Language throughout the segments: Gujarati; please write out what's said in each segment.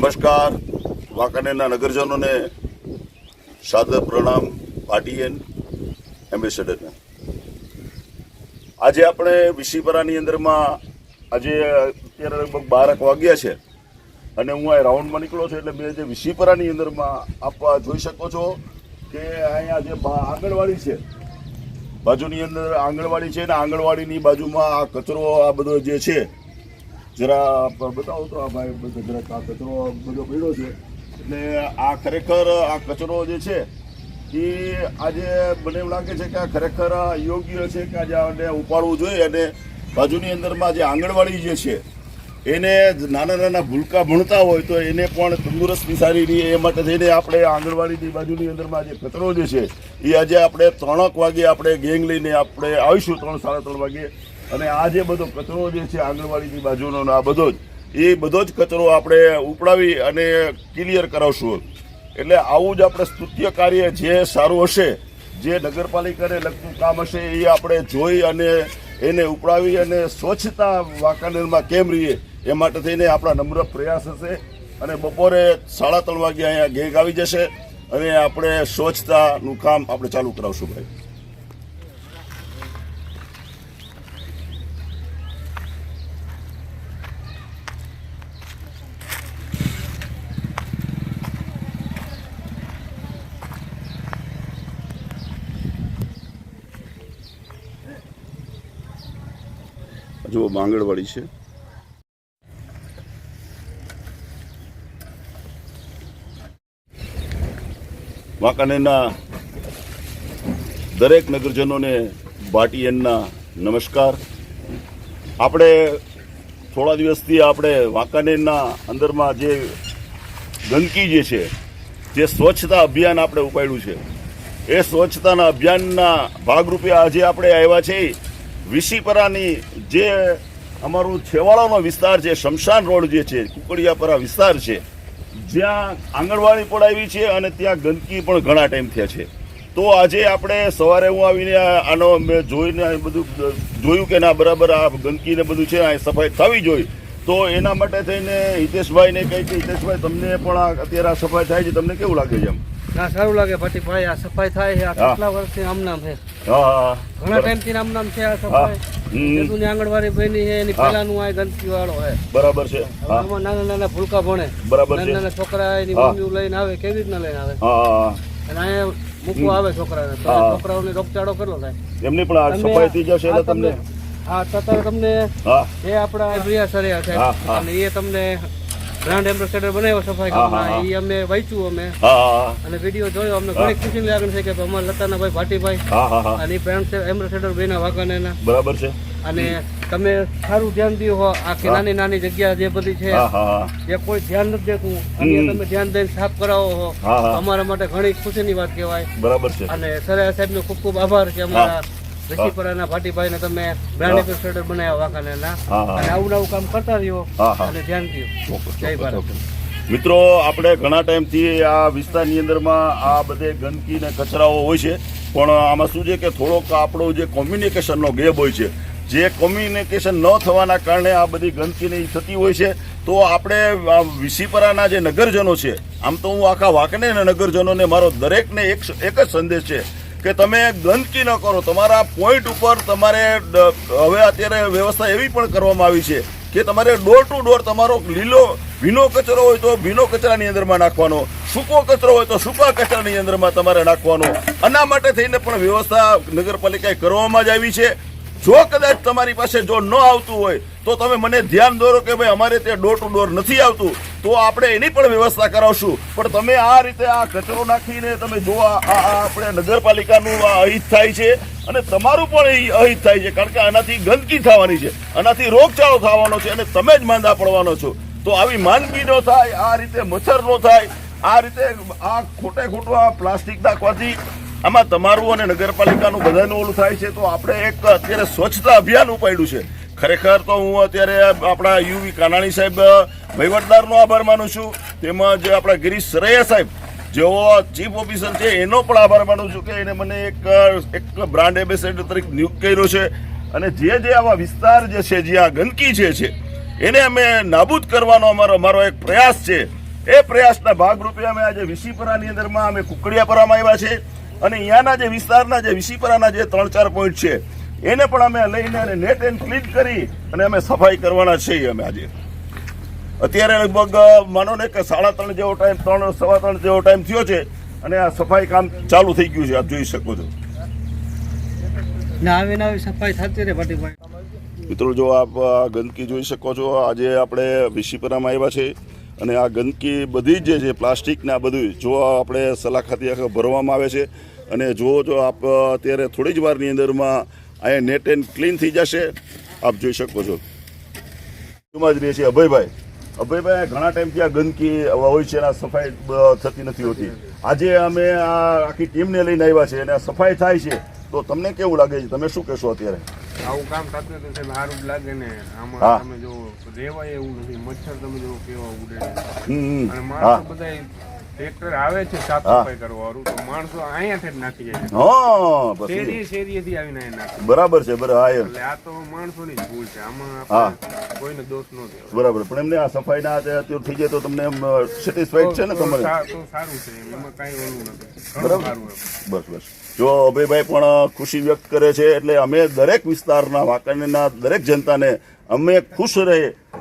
નમસ્કાર. વાંકાનેરના નગરજનોને સાદર પ્રણામ પાટીએન એમ્બેસેડરને. આજે આપણે વિશીપરાની અંદરમાં આજે અત્યારે લગભગ બારક વાગ્યા છે અને હું આ રાઉન્ડમાં નીકળ્યો છું એટલે મેં જે વિશીપરાની અંદરમાં આપ જોઈ શકો છો કે અહીંયા જે આંગણવાડી છે, બાજુની અંદર આંગણવાડી છે ને આંગણવાડીની બાજુમાં આ કચરો આ બધો જે છે જરા બતાવો તો આ ભાઈ જરાક આ કચરો બધો પડ્યો છે. એટલે આ ખરેખર આ કચરો જે છે, એ આજે મને એવું લાગે છે કે આ ખરેખર યોગ્ય છે કે આજે આને ઉપાડવું જોઈએ અને બાજુની અંદરમાં જે આંગણવાડી જે છે, એને નાના નાના ભૂલકા ભણતા હોય તો એને પણ તંદુરસ્ત સારી રહે. એ માટે થઈને આપણે આંગણવાડીની બાજુની અંદરમાં જે કચરો જે છે, એ આજે આપણે ત્રણક વાગે આપણે ગેંગ લઈને આપણે આવીશું, ત્રણ સાડા ત્રણ વાગે. અને આ જે બધો કચરો જે છે, આંગણવાડીની બાજુનો આ બધો જ, એ બધો જ કચરો આપણે ઉપડાવી અને ક્લિયર કરાવશું. એટલે આવું જ આપણે સ્તુત્ય કાર્ય જે સારું હશે, જે નગરપાલિકાને લગતું કામ હશે, એ આપણે જોઈ અને એને ઉપડાવી અને સ્વચ્છતા વાંકાનેરમાં કેમ રહીએ, એ માટે થઈને આપણા નમ્ર પ્રયાસ હશે. અને બપોરે સાડા ત્રણ વાગે અહીંયા ગેંગ આવી જશે અને આપણે સ્વચ્છતાનું કામ આપણે ચાલુ કરાવશું ભાઈ. જુઓ માંગણવાડી છે. વાંકાનેરના દરેક નગરજનોને ભાટીયનના નમસ્કાર. આપણે થોડા દિવસથી આપણે વાંકાનેરના અંદરમાં જે ગંદકી જે છે, જે સ્વચ્છતા અભિયાન આપણે ઉપાડ્યું છે, એ સ્વચ્છતાના અભિયાનના ભાગરૂપે આજે આપણે આવ્યા છે વિશીપરાની જે અમારું છેવાડાનો વિસ્તાર છે, શમશાન રોડ જે છે, કુકડિયાપરા વિસ્તાર છે, જ્યાં આંગણવાડી પણ આવી છે અને ત્યાં ગંદકી પણ ઘણા ટાઈમ થયા છે. તો આજે આપણે સવારે હું આવીને આનો મેં જોઈને બધું, જોયું કે ના, બરાબર આ ગંદકી ને બધું છે, આ સફાઈ થવી જોઈએ. તો એના માટે થઈને હિતેશભાઈને કહી કે, હિતેશભાઈ, તમને પણ અત્યારે આ સફાઈ થાય છે, તમને કેવું લાગે છે એમ? ના સારું લાગે પાટી ભાઈ આ સફાઈ થાય છે આ કેટલા વર્ષથી આમનામ છે? હા હા. ઘણા ટાઈમથી આમનામ છે આ સફાઈ. હમ. આંગણવાડી બની છે એની. પહેલાનું આ ગંદકી વાળો છે. બરાબર છે. આમાં નાના નાના ભૂલકા ભણે. બરાબર છે. નાના નાના છોકરા એની હા. લઈને આવે કેવી રીતના લઈને આવે? અને અહીંયા મૂકવા આવે છોકરાને. તો. છોકરાઓને રોગચાળો કેટલો થાય? એમની પણ આ સફાઈ થઈ જશે એટલે તમને હા તો તમને એ આપણા પ્રિયા સરિયા છે. અને એ તમને બ્રાન્ડ એમ્બેસેડર બનાવ્યો સફાઈ કામમાં એ અમે વાંચ્યું અમે. અને વીડિયો જોયો. અમને ઘણી ખુશી લાગણી છે કે અમારા લતાનાભાઈ ભાટીભાઈ અને બ્રાન્ડ એમ્બેસેડર બેના વાંકાનેના બરાબર છે. અને તમે સારું ધ્યાન દો હો. આ કે નાની નાની જગ્યા જે બધી છે જે કોઈ ધ્યાન નથી દેતું અને તમે ધ્યાન દઈને સાફ કરાવો હા. અમારા માટે ઘણી ખુશીની વાત કહેવાય. બરાબર છે. અને સરેયા સાહેબનો ખૂબ ખૂબ આભાર કે અમારા રસીપરાના ભાટીભાઈને તમે બ્રાન્ડ. એમ્બેસેડર બનાવ્યા વાંકાનેરના. અને આવું નવું કામ કરતા રહ્યો. અને ધ્યાન દો જય ભારત. મિત્રો આપણે ઘણા ટાઈમથી આ વિસ્તારની અંદરમાં આ બધે ગંદકી ને કચરાઓ હોય છે. પણ આમાં શું છે કે થોડોક આપણો જે કોમ્યુનિકેશનનો ગેપ હોય છે. જે કોમ્યુનિકેશન ન થવાના કારણે આ બધી ગંદકી ને ઈ થતી હોય છે. તો આપણે વિસીપરાના જે નગરજનો છે આમ તો હું આખા વાંકને નગરજનોને મારો દરેકને એક એક જ સંદેશ છે. કે તમે ગંદકી ન કરો. તમારા પોઈન્ટ ઉપર તમારે હવે અત્યારે વ્યવસ્થા એવી પણ કરવામાં આવી છે કે તમારે ડોર ટુ ડોર તમારો લીલો ભીનો કચરો હોય તો ભીનો કચરાની અંદરમાં નાખવાનો, સૂકો કચરો હોય તો સૂકા કચરાની અંદરમાં તમારે નાખવાનો. આના માટે થઈને પણ વ્યવસ્થા નગરપાલિકાએ કરવામાં જ આવી છે. જો કદાચ તમારી પાસે જો ન આવતું હોય, તો તમે મને ધ્યાન દોરો કે ભાઈ અમારે ત્યાં ડોર ટુ ડોર નથી આવતું, તો આપણે એની પણ વ્યવસ્થા કરાવશું. પણ તમે આ રીતે આ કચરો નાખીને તમે જો આ આપણે નગરપાલિકાનું આ અહિત થાય છે, અને તમારું પણ અહિત થાય છે, કારણ કે આનાથી ગંદકી થવાની છે, આનાથી રોગચાળો થવાનો છે, અને તમે જ માંદા પડવાનો છો. તો આવી માંદગી ન થાય, આ રીતે મચ્છર નો થાય, આ રીતે આ ખોટે ખોટું આ પ્લાસ્ટિક નાખવાથી આમાં તમારું અને નગરપાલિકાનું બધાનું ઓલું થાય છે, તો આપણે એક અત્યારે સ્વચ્છતા અભિયાન ઉપાડ્યું છે. ખરેખર તો હું અત્યારે આપણા યુવી કાનાણી સાહેબ વહીવટદારનો આભાર માનું છું. તેમજ આપણા ગિરીશ સરૈયા સાહેબ, જેઓ ચીફ ઓફિસર છે, એનો પણ આભાર માનું છું કે એને મને એક એક બ્રાન્ડ એમ્બેસેડર તરીકે નિયુક્ત કર્યો છે. અને જે જે આવા વિસ્તાર જે છે જ્યાં ગંદકી જે છે, એને અમે નાબૂદ કરવાનો અમારો અમારો એક પ્રયાસ છે. એ પ્રયાસના ભાગરૂપે અમે આજે વિસીપરાની અંદરમાં અમે કુકડિયાપરામાં આવ્યા છે. અને અહીંયાના જે વિસ્તારના જે વિસીપરાના જે ત્રણ ચાર પોઈન્ટ છે એને પણ અમે લઈને અને નેટ એન્ડ ક્લીન કરી અને અમે સફાઈ કરવાના છીએ અમે આજે. અત્યારે લગભગ માનો ને કે સાડા ત્રણ જેવો ટાઈમ ત્રણ સવા ત્રણ જેવો ટાઈમ થયો છે અને આ સફાઈ કામ ચાલુ થઈ ગયું છે આપ જોઈ શકો છો. સફાઈ થતી રહે મિત્રો જો આપ ગંદકી જોઈ શકો છો આજે આપણે વિશીપરામાં આવ્યા છે અને આ ગંદકી બધી જે છે પ્લાસ્ટિક ને આ બધું જો આપણે સલાખાથી આખા ભરવામાં આવે છે અને જો જો આપ અત્યારે થોડી જ વારની અંદરમાં અહીંયા નેટ એન્ડ ક્લીન થઈ જશે. આપ જોઈ શકો છો. બાજુમાં જ રહીએ છીએ અભયભાઈ. અભયભાઈ ઘણા ટાઈમથી આ ગંદકી હોય છે અને સફાઈ થતી નથી હોતી. આજે અમે આ આખી ટીમને લઈને આવ્યા છે અને સફાઈ થાય છે. તો તમને કેવું લાગે છે? તમે શું કહેશો અત્યારે? આવું કામ થતું હતું સાહેબ સારું લાગે ને. આમાં તમે જો રેવાય એવું નથી. મચ્છર તમે જો કેવા ઉડે અને. માણસો બધા ટ્રેક્ટર આવે છે સાફ. સફાઈ કરવા તો માણસો અહીંયાથી જ નાખી જાય હા શેરીએ શેરીએથી આવીને અહીંયા નાખે. બરાબર છે બરાબર એટલે આ તો માણસોની જ ભૂલ છે. આમાં હા. કોઈને દોષ ન દેવો બરાબર પણ એમને આ સફાઈ ના અત્યારે થઈ જાય તો તમને એમ સેટિસ્ફાઈડ છે ને તમારે? તો સારું છે એમાં કાંઈ ઓલું નથી. બરાબર. બસ બસ. જો અભયભાઈ પણ ખુશી વ્યક્ત કરે છે, એટલે અમે દરેક વિસ્તારના વાંકાણીના દરેક જનતાને અમે ખુશ રહે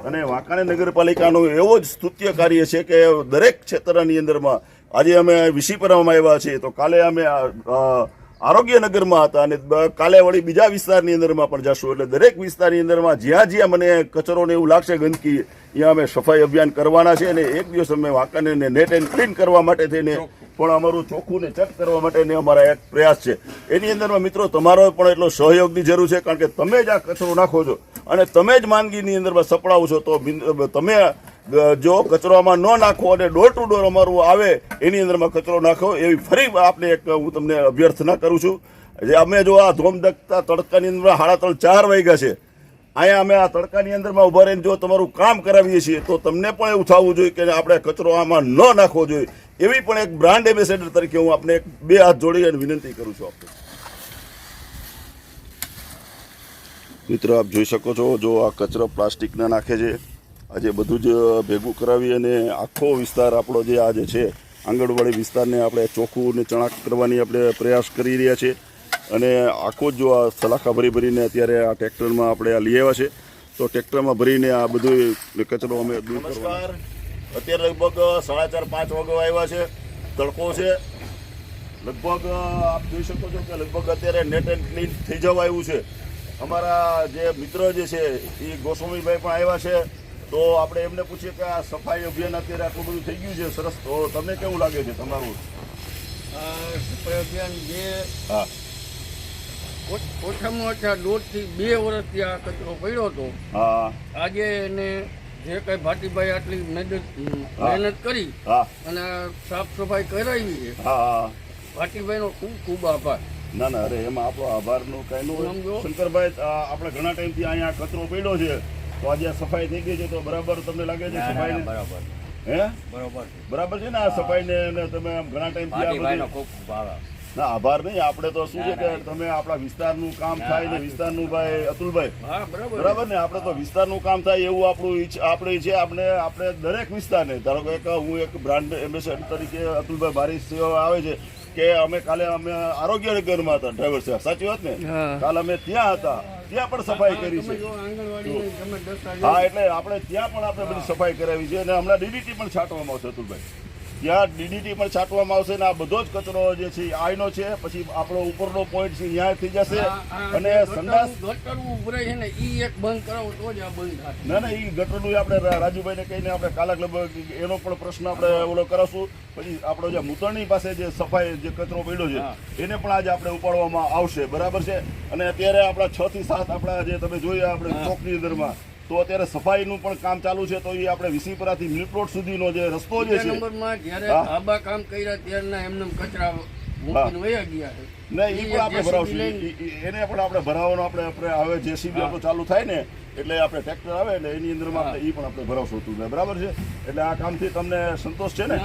અને વાંકાણે નગરપાલિકાનું એવો જ સ્તુત્ય કાર્ય છે કે દરેક ક્ષેત્રની અંદરમાં આજે અમે વિશીપરામાં આવ્યા છીએ, તો કાલે અમે આરોગ્યનગરમાં હતા અને કાલે વળી બીજા વિસ્તારની અંદરમાં પણ જશું. એટલે દરેક વિસ્તારની અંદરમાં જ્યાં જ્યાં મને કચરો ને એવું લાગશે ગંદકી, ત્યાં અમે સફાઈ અભિયાન કરવાના છે અને એક દિવસ અમે વાંકાને નેટ એન્ડ ક્લીન કરવા માટે થઈને પણ અમારું ચોખ્ખું ને ચેક કરવા માટેની અમારા એક પ્રયાસ છે. એની અંદરમાં મિત્રો તમારો પણ એટલો સહયોગની જરૂર છે, કારણ કે તમે જ આ કચરો નાખો છો અને તમે જ માંદગીની અંદરમાં સપડાવો છો, તો તમે જો કચરો આમાં ન નાખો અને ડોર ટુ ડોર અમારું આવે, એની અંદરમાં કચરો નાખો એવી ફરી આપને એક હું તમને અભ્યર્થના કરું છું જે અમે જો આ ધોમધકતા તડકાની અંદર સાડા ત્રણ ચાર વાગ્યા છે, અહીંયા અમે આ તડકાની અંદરમાં ઊભા રહીને જો તમારું કામ કરાવીએ છીએ, તો તમને પણ એવું થવું જોઈએ કે આપણે કચરો આમાં ન નાખવો જોઈએ. એવી પણ એક બ્રાન્ડ એમ્બેસેડર તરીકે હું આપને એક બે હાથ જોડી અને વિનંતી કરું છું આપને. મિત્રો, આપ જોઈ શકો છો, જો આ કચરો પ્લાસ્ટિકના નાખે છે આજે બધું જ ભેગું કરાવી અને આખો વિસ્તાર આપણો જે આજે છે, આંગણવાડી વિસ્તારને આપણે ચોખ્ખું અને ચણાક કરવાની આપણે પ્રયાસ કરી રહ્યા છે. અને આખો જો આ સલાખા ભરી ભરીને અત્યારે આ ટ્રેક્ટરમાં આપણે આ લઈ આવ્યા છે. તો ટ્રેક્ટરમાં ભરીને આ બધું કચરો અમે દૂર નમસ્કાર. અત્યારે લગભગ સાડા ચાર, પાંચ વાગે આવ્યા છે. તડકો છે. લગભગ આપ જોઈ શકો છો કે લગભગ અત્યારે નેટ એન્ડ ક્લીન થઈ જવા આવ્યું છે. અમારા જે મિત્ર જે છે, એ ગોસ્વામીભાઈ પણ આવ્યા છે. તો આપણે એમને પૂછીએ કે આ સફાઈ અભિયાન અત્યારે આટલું બધું થઈ ગયું છે સરસ. તો તમને કેવું લાગે છે તમારું? આ સફાઈ અભિયાન જે હા. ઓછામાં ઓછા દોઢથી બે વર્ષથી આ કચરો પડ્યો હતો. હા. આજે એને જે કઈ ભાટીભાઈ આટલી મહેનત કરી હા. અને સાફ સફાઈ કરાવી છે. હા નો ખૂબ ખૂબ આભાર. ના ના અરે એમાં આપણો આભારનું કઈ નું. શંકરભાઈ આપણે ઘણા ટાઈમથી અહીંયા કચરો પડ્યો છે. તો આજે આ સફાઈ થઈ ગઈ છે તો બરાબર તમને લાગે છે સફાઈ બરાબર. હે? બરોબર બરાબર છે ને આ સફાઈ ને તમે આમ ઘણા આભાર. ના આભાર નહીં. આપણે તો શું છે કે તમે આપણા વિસ્તારનું કામ થાય ને વિસ્તારનું ભાઈ અતુલભાઈ. બરાબર બરાબર ને? આપણે તો વિસ્તારનું કામ થાય એવું આપણું આપણે છે આપણે આપણે દરેક વિસ્તારને. ધારો કે એક હું એક બ્રાન્ડ એમ્બેસેડર તરીકે અતુલભાઈ મારી સેવા આવે છે કે અમે કાલે અમે આરોગ્ય નગરમાં હતા ડ્રાઈવર સાહેબ. સાચી વાત ને? કાલે અમે ત્યાં હતા. ત્યાં પણ સફાઈ કરી છે. હા એટલે આપણે ત્યાં પણ આપણે બધી સફાઈ કરાવી છે અને હમણાં ડીડીટી પણ છાંટવામાં આવશે અતુલભાઈ. ત્યાં ડીડીટી પણ છાંટવામાં આવશે ને આ બધો જ કચરો જે છે આઈનો છે પછી આપણો ઉપરનો પોઈન્ટ છે ત્યાં થઈ જશે. અને સંડાસ ગટર ઉભરે છે ને ઈ એક બંધ કરાવો તો જ આ બંધ થાય. ના ના એ ગટરનું આપણે રાજુભાઈને કહીને આપણે કાલક લગભગ એનો પણ પ્રશ્ન આપણે ઓલો કરાવશું. પછી આપણો જે મૂતળની પાસે જે સફાઈ જે કચરો પડ્યો છે એને પણ આજે આપણે ઉપાડવામાં આવશે. બરાબર છે? અને અત્યારે આપણા છ થી સાત આપણા જે તમે જોયા આપણે ચોકની અંદરમાં તો અત્યારે સફાઈનું પણ કામ ચાલુ છે તો એ આપણે વિસીપરાથી રોડ સુધીનો જે રસ્તો જે બીજા છે નંબરમાં જ્યારે. આબા કામ કર્યા ત્યારના એમને કચરા મૂકીને ગયા ને એ પણ આપણે ભરાવશું. એને પણ આપણે ભરાવવાનો આપણે આપણે હવે જેસીબી આપણું ચાલુ થાય ને એટલે આપણે ટ્રેક્ટર આવે એટલે એની અંદરમાં આપણે ઈ પણ આપણે ભરાવશું હતું બરાબર છે? એટલે આ કામથી તમને સંતોષ છે ને?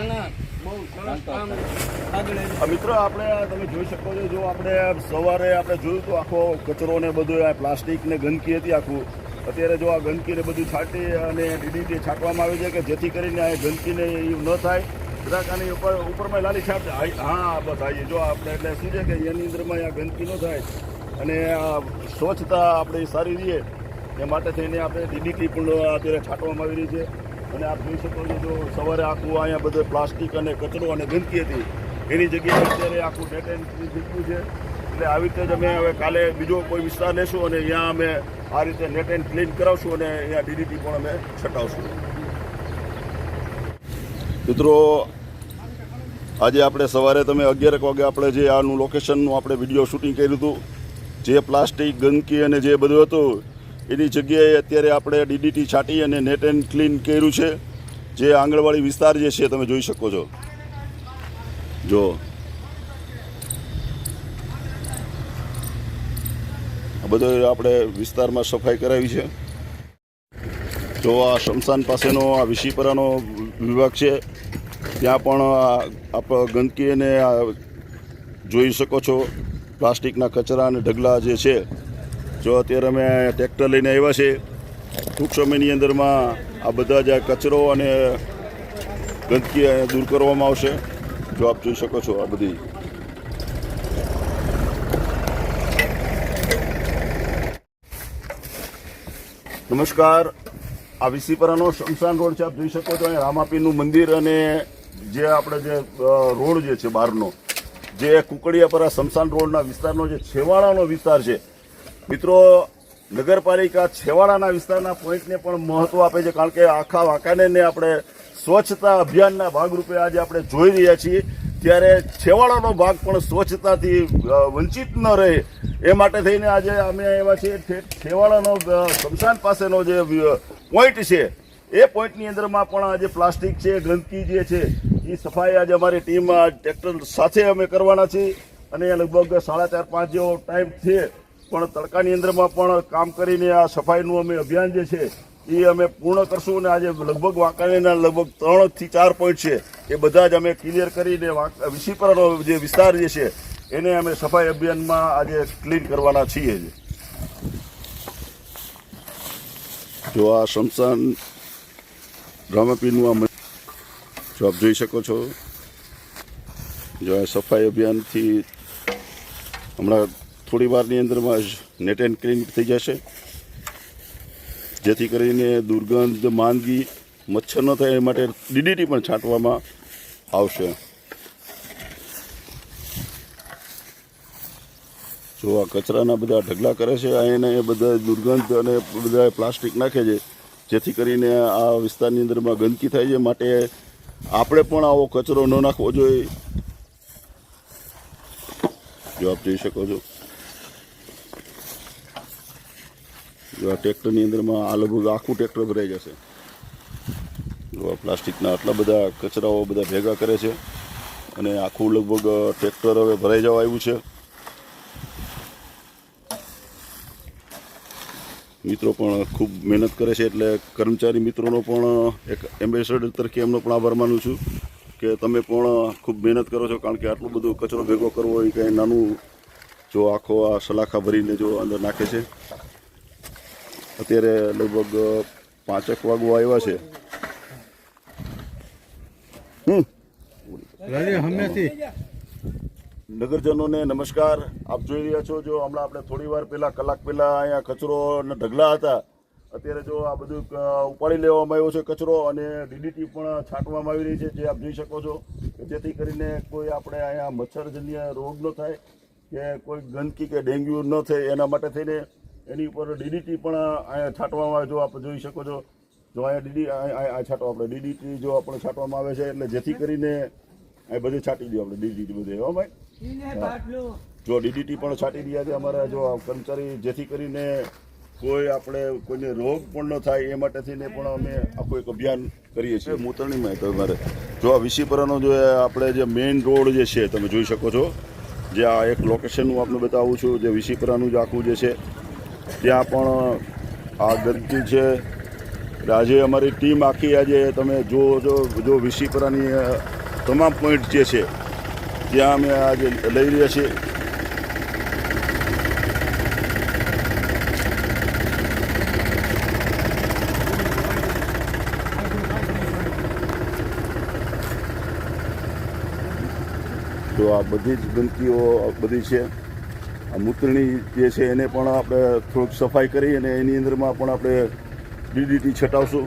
મિત્રો આપણે તમે જોઈ શકો છો જો આપણે સવારે આપણે જોયું તો આખો કચરો ને બધું આ પ્લાસ્ટિક ને ગંદકી હતી આખું. અત્યારે જો આ ગંદકીને બધું છાંટી અને ડીડીટી છાંટવામાં આવે છે કે જેથી કરીને આ ગંદકીને ન થાય કદાચ આની ઉપર ઉપરમાં લાલી છાપ હા, બસ આવીએ જો આપણે એટલે શું છે કે એની અંદરમાં આ ગંદકી ન થાય અને સ્વચ્છતા આપણે સારી રહીએ, એ માટે થઈને આપણે ડીડીટી પણ અત્યારે છાંટવામાં આવી રહી છે. અને આપ જોઈ શકો છો જો સવારે આખું અહીંયા બધે પ્લાસ્ટિક અને કચરો અને ગંદકી હતી, એની જગ્યાએ અત્યારે આખું નેટ એન્ડ છે. એટલે આવી રીતે જ અમે હવે કાલે બીજો કોઈ વિસ્તાર લેશું અને અહીંયા અમે આ રીતે નેટ એન્ડ ક્લીન કરાવશું અને અહીંયા ડીડીટી પણ અમે છટાવશું. મિત્રો, આજે આપણે સવારે તમે અગિયારક વાગે આપણે જે આનું લોકેશનનું આપણે વીડિયો શૂટિંગ કર્યું હતું, જે પ્લાસ્ટિક, ગંદકી અને જે બધું હતું, એની જગ્યાએ અત્યારે આપણે ડીડીટી છાંટી અને નેટ એન્ડ ક્લીન કર્યું છે. જે આંગણવાડી વિસ્તાર જે છે, તમે જોઈ શકો છો. જો બધો આપણે વિસ્તારમાં સફાઈ કરાવી છે. તો આ શમશાન પાસેનો, આ વિશીપરાનો વિભાગ છે, ત્યાં પણ આપ ગંદકી અને જોઈ શકો છો, પ્લાસ્ટિકના કચરા અને ઢગલા જે છે. જો અત્યારે અમે ટ્રેક્ટર લઈને આવ્યા છે, ટૂંક સમયની અંદરમાં આ બધા જ કચરો અને ગંદકી દૂર કરવામાં આવશે. જો આપ જોઈ શકો છો આ બધી નમસ્કાર. આ વિસીપરાનો શમશાન રોડ છે, આપ જોઈ શકો છો અહીંયા રામાપીનું મંદિર અને જે આપણે જે રોડ જે છે બહારનો, જે કુકડિયાપરા શમશાન રોડના વિસ્તારનો જે છેવાડાનો વિસ્તાર છે. મિત્રો, નગરપાલિકા છેવાડાના વિસ્તારના પોઈન્ટને પણ મહત્વ આપે છે, કારણ કે આખા વાંકાનેરને આપણે સ્વચ્છતા અભિયાનના ભાગરૂપે આજે આપણે જોઈ રહ્યા છીએ. ત્યારે છેવાડાનો ભાગ પણ સ્વચ્છતાથી વંચિત ન રહે. એ માટે થઈને આજે અમે આવ્યા છીએ છેવાડાનો સ્મશાન પાસેનો જે પોઈન્ટ છે, એ પોઈન્ટની અંદરમાં પણ આજે પ્લાસ્ટિક છે, ગંદકી જે છે એ સફાઈ આજે અમારી ટીમ ટ્રેક્ટર સાથે અમે કરવાના છીએ. અને લગભગ સાડા ચાર પાંચ જેવો ટાઈમ છે. પણ તડકાની અંદરમાં પણ કામ કરીને આ સફાઈનું અમે અભિયાન જે છે એ અમે પૂર્ણ કરશું અને આજે લગભગ વાંકાણીના લગભગ ત્રણથી ચાર પોઈન્ટ છે. એ બધા જ અમે ક્લિયર કરીને વિસીપરાનો જે વિસ્તાર જે છે, એને અમે સફાઈ અભિયાનમાં આજે ક્લીન કરવાના છીએ. જો આ શમશાન રામાપીરનું આ જો આપ જોઈ શકો છો, જો આ સફાઈ અભિયાનથી હમણાં થોડી વારની અંદરમાં જ નેટ એન્ડ ક્લીન થઈ જશે. જેથી કરીને દુર્ગંધ, માંદગી, મચ્છર ન થાય એ માટે ડીડીટી પણ છાંટવામાં આવશે. જો આ કચરાના બધા ઢગલા કરે છે એને એ બધા દુર્ગંધ અને બધા પ્લાસ્ટિક નાખે છે, જેથી કરીને આ વિસ્તારની અંદરમાં ગંદકી થાય છે માટે આપણે પણ આવો કચરો ન નાખવો જોઈએ. જો આપ જોઈ શકો છો જો આ ટ્રેક્ટરની અંદરમાં આ લગભગ આખું ટ્રેક્ટર ભરાઈ જશે. પ્લાસ્ટિકના આટલા બધા કચરાઓ બધા ભેગા કરે છે અને આખું લગભગ ટ્રેક્ટર હવે ભરાઈ જવા આવ્યું છે. મિત્રો પણ ખૂબ મહેનત કરે છે એટલે કર્મચારી મિત્રોનો પણ એક એમ્બેસેડર તરીકે એમનો પણ આભાર માનું છું કે તમે પણ ખૂબ મહેનત કરો છો કારણ કે આટલું બધું કચરો ભેગો કરવો એ કંઈ નાનું જો આખો આ સલાખા ભરીને જો અંદર નાખે છે. અત્યારે લગભગ પાંચેક વાગવા આવ્યા છે. નગરજનોને નમસ્કાર. આપ જોઈ રહ્યા છો જો હમણાં આપણે થોડી વાર પહેલા કલાક પહેલા અહીંયા કચરો ઢગલા હતા. અત્યારે જો આ બધું ઉપાડી લેવામાં આવ્યો છે કચરો અને ડીડીટી પણ છાંટવામાં આવી રહી છે જે આપ જોઈ શકો છો કે જેથી કરીને કોઈ આપણે અહીંયા મચ્છરજન્ય રોગ ન થાય કે કોઈ ગંદકી કે ડેન્ગ્યુ ન થાય એના માટે થઈને એની ઉપર ડીડીટી પણ અહીંયા છાંટવામાં આવે જો આપ જોઈ શકો છો. જો અહીંયા ડીડી આ છાંટો આપણે ડીડીટી જો આપણે છાંટવામાં આવે છે એટલે જેથી કરીને આ બધે છાંટી દો આપણે ડીડીટી બધે હો ભાઈ? જો ડીડીટી પણ છાંટી રહ્યા છે અમારા જો આ કર્મચારી જેથી કરીને કોઈ આપણે કોઈને રોગ પણ ન થાય એ માટે થઈને પણ અમે આખું એક અભિયાન કરીએ છીએ. મૂતરણીમાં તો અમારે. જો આ વિશીપરાનો જો એ આપણે જે મેઇન રોડ જે છે તમે જોઈ શકો છો જે આ એક લોકેશન હું આપને બતાવું છું જે વિશીપરાનું જે આખું જે છે ત્યાં પણ આ ગંદકી છે. આજે અમારી ટીમ આખી આજે તમે જો જો જો વિશીપરાની તમામ પોઈન્ટ જે છે, ત્યાં અમે આજે લઈ રહ્યા છીએ. તો આ બધી જ ગંદકીઓ બધી છે. મૂતરણી જે છે એને પણ આપણે થોડુંક સફાઈ કરી અને એની અંદરમાં પણ આપણે ડીડીટી છટાવશું.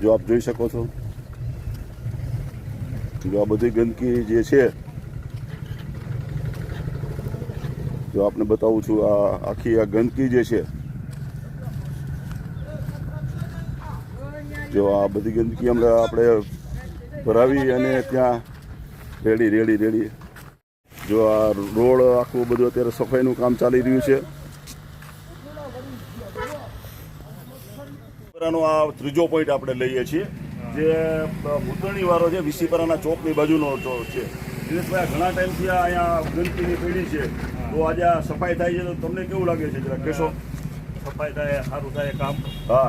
જો આપ જોઈ શકો છો. જો આ બધી ગંદકી જે છે, જો આપને બતાવું છું, આ આખી આ ગંદકી જે છે, જો આ બધી ગંદકી હમણાં આપણે ભરાવી અને ત્યાં રેડી રેડી રેડી. જો આ રોડ આખું બધું અત્યારે સફાઈનું કામ ચાલી રહ્યું છે. આ ત્રીજો પોઈન્ટ આપણે લઈએ છીએ જે ભૂતરણી વાળો છે વિસીપરાના ચોકની બાજુનો ચોક છે. દિનેશભાઈ આ ઘણા ટાઈમથી આ અહીંયા ગંદકીની પેઢી છે. તો આજે આ સફાઈ થાય છે તો તમને કેવું લાગે છે? જરા કહેશો. સફાઈ થાય સારું થાય કામ. હા.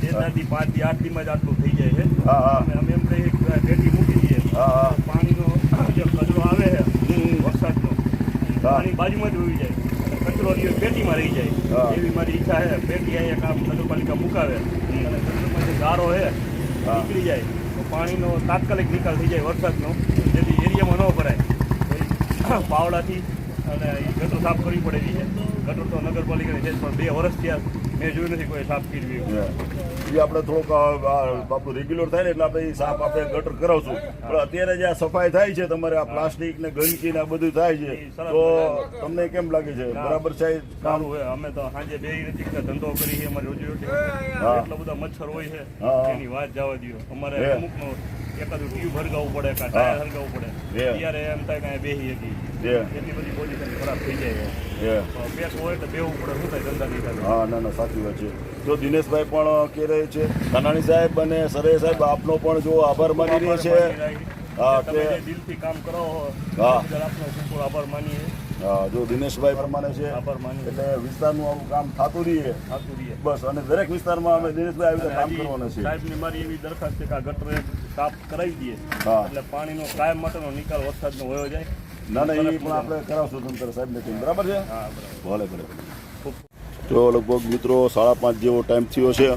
બે ચાર પાંચથી પાંચ આઠ દીમાં જ આટલું થઈ જાય છે. હા હા. અમે એમ કહીએ પેટી મૂકી દઈએ. હા હા પાણીનો જે કચરો આવે છે હમ. વરસાદનો પાણી બાજુમાં જ વહી જાય. કચરો પેટીમાં રહી જાય. એવી મારી ઈચ્છા છે. પેટી અહીંયા કામ નગરપાલિકા મુકાવે. અને કચરોમાં જે ગારો છે. નીકળી જાય. તો પાણીનો તાત્કાલિક નિકાલ થઈ જાય વરસાદનો. જેથી એરિયામાં ન ભરાય. પાવડાથી અને એ ગટર સાફ કરવી પડે છે. ગટર તો નગરપાલિકાની છે પણ બે વર્ષ થયા. મેં જોયું નથી કોઈ સાફ કરવી. એ આપણે થોડુંક આપણું રેગ્યુલર થાય ને એટલે આપણે સાફ આપણે ગટર કરાવશું. પણ અત્યારે જે આ સફાઈ થાય છે તમારે આ પ્લાસ્ટિક ને ગંદકી ને આ બધું થાય છે તો તમને કેમ લાગે છે? બરાબર છે કામ સારું હોય અમે તો સાંજે બે નથી ધંધો કરી છે અમારી રોજીરોટી એટલા બધા મચ્છર હોય છે. એની વાત જવા દો અમારે અમુક એકાદું ટ્યુબ હરગાવવું પડે કાં ટાયર હરગાવવું પડે. અત્યારે ત્યારે એમ થાય કાંઈ બેહી બેસી હતી. એટલી બધી પોઝિશન ખરાબ થઈ જાય એ હોય તો બેવું પડે શું થાય ધંધા નહીં હા ના ના સાચી વાત છે. જો દિનેશભાઈ પણ કહી રહે છે કાનાણી સાહેબ અને સરે સાહેબ આપનો પણ જો આભાર માની રહી છે. હા કે દિલથી કામ કરો હા. આપનો ખૂબ આભાર માનીએ. જો દિનેશભાઈ પ્રમાણે છે એટલે વિસ્તારનું આવું કામ થતું રહીએ. થતું રહીએ. બસ અને દરેક વિસ્તારમાં અમે દિનેશભાઈ આવી કામ કરવાના છે સાહેબની મારી એવી દરખાસ્ત છે કે આ ગટર સાફ કરાવી દઈએ. એટલે પાણીનો કાયમ માટેનો નિકાલ વરસાદનો હોયો જાય. ના ના એ પણ આપણે કરાવશું તંત્ર સાહેબને બરાબર છે? ભલે ભલે તો લગભગ મિત્રો સાડા પાંચ જેવો ટાઈમ થયો છે.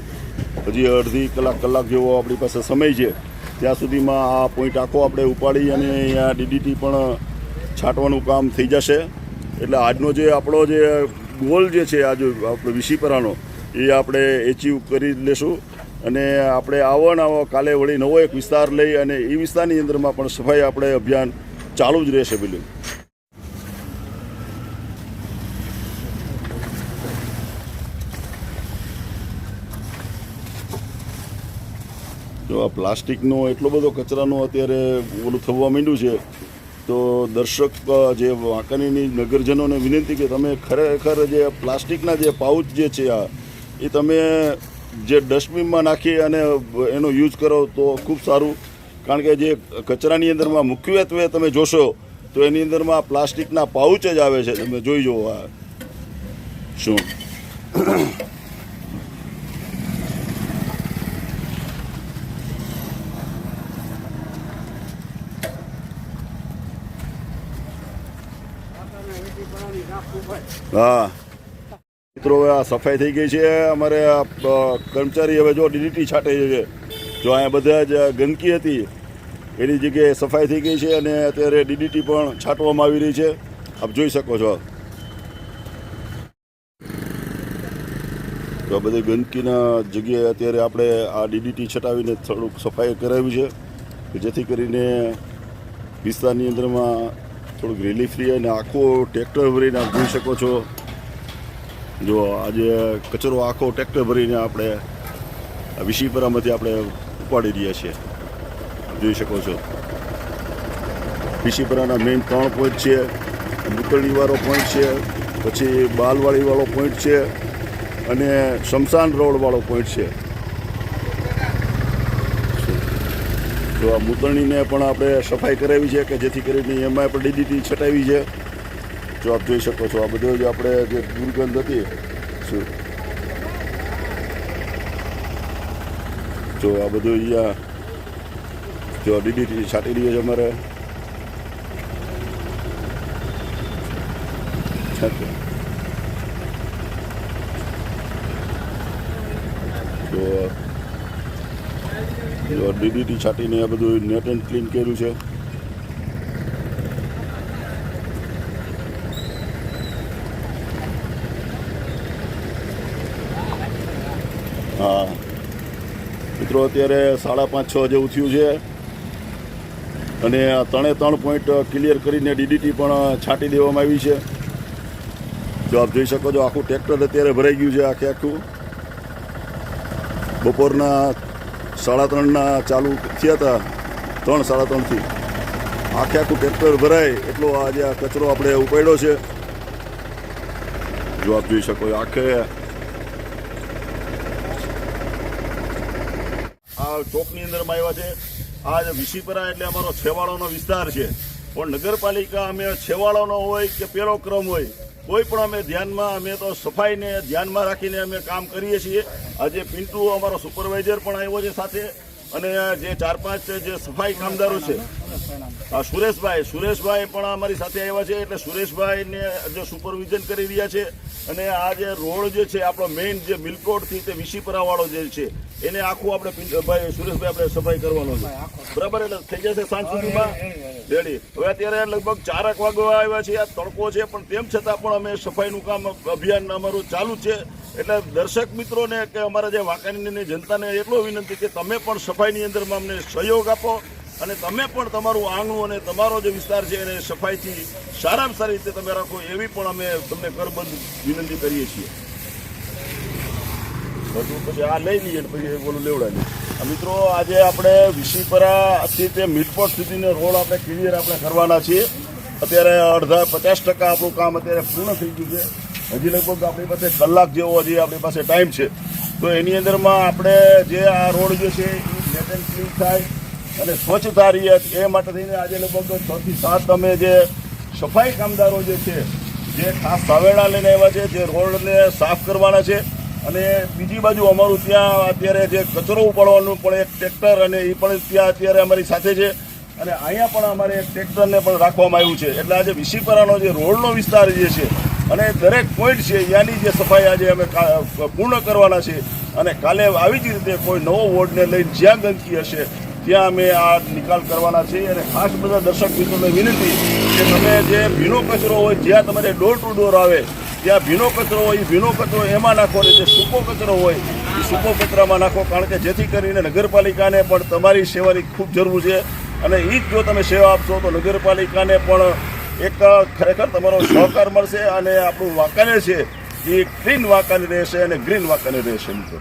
હજી અડધી કલાક કલાક જેવો આપણી પાસે સમય છે. ત્યાં સુધીમાં આ પોઈન્ટ આખો આપણે ઉપાડી અને અહીંયા ડીડીટી પણ છાંટવાનું કામ થઈ જશે. એટલે આજનો જે આપણો જે ગોલ જે છે આજે આપણે વિસીપરાનો એ આપણે એચીવ કરી લેશું. અને આપણે આવો ને આવો કાલે વળી નવો એક વિસ્તાર લઈ અને એ વિસ્તારની અંદરમાં પણ સફાઈ આપણે અભિયાન ચાલુ જ રહેશે પેલું જો આ પ્લાસ્ટિકનો એટલો બધો કચરાનો અત્યારે ઓલું થવા માંડ્યું છે, તો દર્શક જે વાંકાનીની નગરજનોને વિનંતી કે તમે ખરેખર જે પ્લાસ્ટિકના જે પાઉચ જે છે આ, એ તમે જે ડસ્ટબિનમાં નાખી અને એનો યુઝ કરો તો ખૂબ સારું. કારણ કે જે કચરાની અંદરમાં મુખ્યત્વે તમે જોશો, તો એની અંદરમાં પ્લાસ્ટિકના પાઉચ જ આવે છે. તમે જોઈ જુઓ આ શું. હા. મિત્રો, હવે આ સફાઈ થઈ ગઈ છે. અમારે કર્મચારી હવે જો ડીડીટી છાંટે છે, જો અહીંયા બધા જ ગંદકી હતી એની જગ્યાએ સફાઈ થઈ ગઈ છે અને અત્યારે ડીડીટી પણ છાંટવામાં આવી રહી છે. આપ જોઈ શકો છો. તો આ બધી ગંદકીના જગ્યાએ અત્યારે આપણે આ ડીડીટી છટાવીને થોડુંક સફાઈ કરાવી છે. કે જેથી કરીને વિસ્તારની અંદરમાં થોડુંક રિલીફ રહે અને આખો ટ્રેક્ટર ભરીને આપ જોઈ શકો છો. જો આજે કચરો આખો ટ્રેક્ટર ભરીને આપણે આ વિશીપરામાંથી આપણે ઉપાડી રહ્યા છીએ. જોઈ શકો છો. પીસીપરાના મેઇન ત્રણ પોઈન્ટ છે, મૂતળીવાળો પોઈન્ટ છે, પછી બાલવાળીવાળો પોઈન્ટ છે અને શમશાન રોડવાળો પોઈન્ટ છે. તો આ મૂતરણીને પણ આપણે સફાઈ કરાવી છે કે જેથી કરીને એમાં પણ ડીડીટી છટાવી છે. જો આપ જોઈ શકો છો, આ બધું જે આપણે જે દુર્ગંધ હતી જો આ બધું અહીંયા જો ડીડી છાંટી દઈએ છે અમારે. જો ડીડીટી છાંટીને આ બધું નેટ એન્ડ ક્લીન કર્યું છે. હા. મિત્રો, અત્યારે સાડા પાંચ, છ જેવું થયું છે. અને ત્રણે ત્રણ પોઈન્ટ ક્લિયર કરીને ડીડીટી પણ છાંટી દેવામાં આવી છે. જો આપ જોઈ શકો છો, આખું ટ્રેક્ટર અત્યારે ભરાઈ ગયું છે, આખે આખું. બપોરના સાડા ત્રણના ચાલુ થયા હતા, ત્રણ સાડા ત્રણથી. આખે આખું ટ્રેક્ટર ભરાય, એટલો આજે આ કચરો આપણે ઉપાડ્યો છે. જો આપ જોઈ શકો આખે આ ચોકની અંદરમાં આવ્યા છે. આ જે વિશીપરા એટલે અમારો છેવાડાનો વિસ્તાર છે. પણ નગરપાલિકા અમે છેવાડાનો હોય કે પેલો ક્રમ હોય, કોઈ પણ અમે ધ્યાનમાં, અમે તો સફાઈને ધ્યાનમાં રાખીને અમે કામ કરીએ છીએ. આજે પિન્ટુ અમારો સુપરવાઇઝર પણ આવ્યો છે સાથે. અને જે ચાર પાંચ જે સફાઈ કામદારો છે સુરેશભાઈ સુરેશભાઈ પણ અમારી સાથે આવ્યા છે એટલે સુરેશભાઈને જે સુપરવિઝન કરી રહ્યા છે અને આ જે રોડ જે છે, આપણો મેઇન જે મિલકોટથી તે વિશીપરાવાળો જે છે, એને આખું આપણે ભાઈ સુરેશભાઈ આપણે સફાઈ કરવાનો છે. બરાબર એટલે થઈ જશે સાંજ સુધીમાં? રેડી હવે અત્યારે લગભગ ચારક વાગવા આવ્યા છે, આ તડકો છે, પણ તેમ છતાં પણ અમે સફાઈનું કામ અભિયાન અમારું ચાલુ છે. એટલે દર્શક મિત્રોને કે અમારા જે વાંકાણીની જનતાને એટલો વિનંતી કે તમે પણ સફાઈની અંદરમાં અમને સહયોગ આપો અને તમે પણ તમારું આંગણું અને તમારો જે વિસ્તાર છે એને સફાઈથી સારામાં સારી રીતે તમે રાખો એવી પણ અમે તમને કરબંધ વિનંતી કરીએ છીએ. બધું પછી આ લઈ લઈએ પછી બોલું લેવડાવીએ મિત્રો, આજે આપણે વિશીપરાથી તે મિટપોટ સુધીનો રોડ આપણે ક્લિયર આપણે કરવાના છીએ. અત્યારે અડધા પચાસ ટકા આપણું કામ અત્યારે પૂર્ણ થઈ ગયું છે. હજી લગભગ આપણી પાસે કલાક જેવો હજી આપણી પાસે ટાઈમ છે. તો એની અંદરમાં આપણે જે આ રોડ જે છે, એ નેટ એન્ડ ક્લીન થાય અને સ્વચ્છતા રહીએ એ માટે થઈને આજે લગભગ છ થી સાત અમે જે સફાઈ કામદારો જે છે, જે ખાસ સાવેડા લઈને આવ્યા છે, જે રોડને સાફ કરવાના છે અને બીજી બાજુ અમારું ત્યાં અત્યારે જે કચરો ઉપાડવાનું પણ એક ટ્રેક્ટર અને એ પણ ત્યાં અત્યારે અમારી સાથે છે અને અહીંયા પણ અમારે એક ટ્રેક્ટરને પણ રાખવામાં આવ્યું છે. એટલે આજે વિશીપરાનો જે રોડનો વિસ્તાર જે છે અને દરેક પોઈન્ટ છે, યાની જે સફાઈ આજે અમે પૂર્ણ કરવાના છે અને કાલે આવી જ રીતે કોઈ નવો વોર્ડને લઈને જ્યાં ગંદકી હશે, ત્યાં અમે આ નિકાલ કરવાના છીએ અને ખાસ બધા દર્શક મિત્રોને વિનંતી કે તમે જે ભીનો કચરો હોય, જ્યાં તમારે ડોર ટુ ડોર આવે, ત્યાં ભીનો કચરો હોય, એ ભીનો કચરો એમાં નાખો અને જે સૂકો કચરો હોય, એ સૂકો કચરામાં નાખો, કારણ કે જેથી કરીને નગરપાલિકાને પણ તમારી સેવાની ખૂબ જરૂર છે. અને એ જ જો તમે સેવા આપશો તો નગરપાલિકાને પણ એક ખરેખર તમારો સહકાર મળશે અને આપણું વાંકાને છે એ ક્લીન વાંકાને રહેશે અને ગ્રીન વાંકાને રહેશે મિત્રો.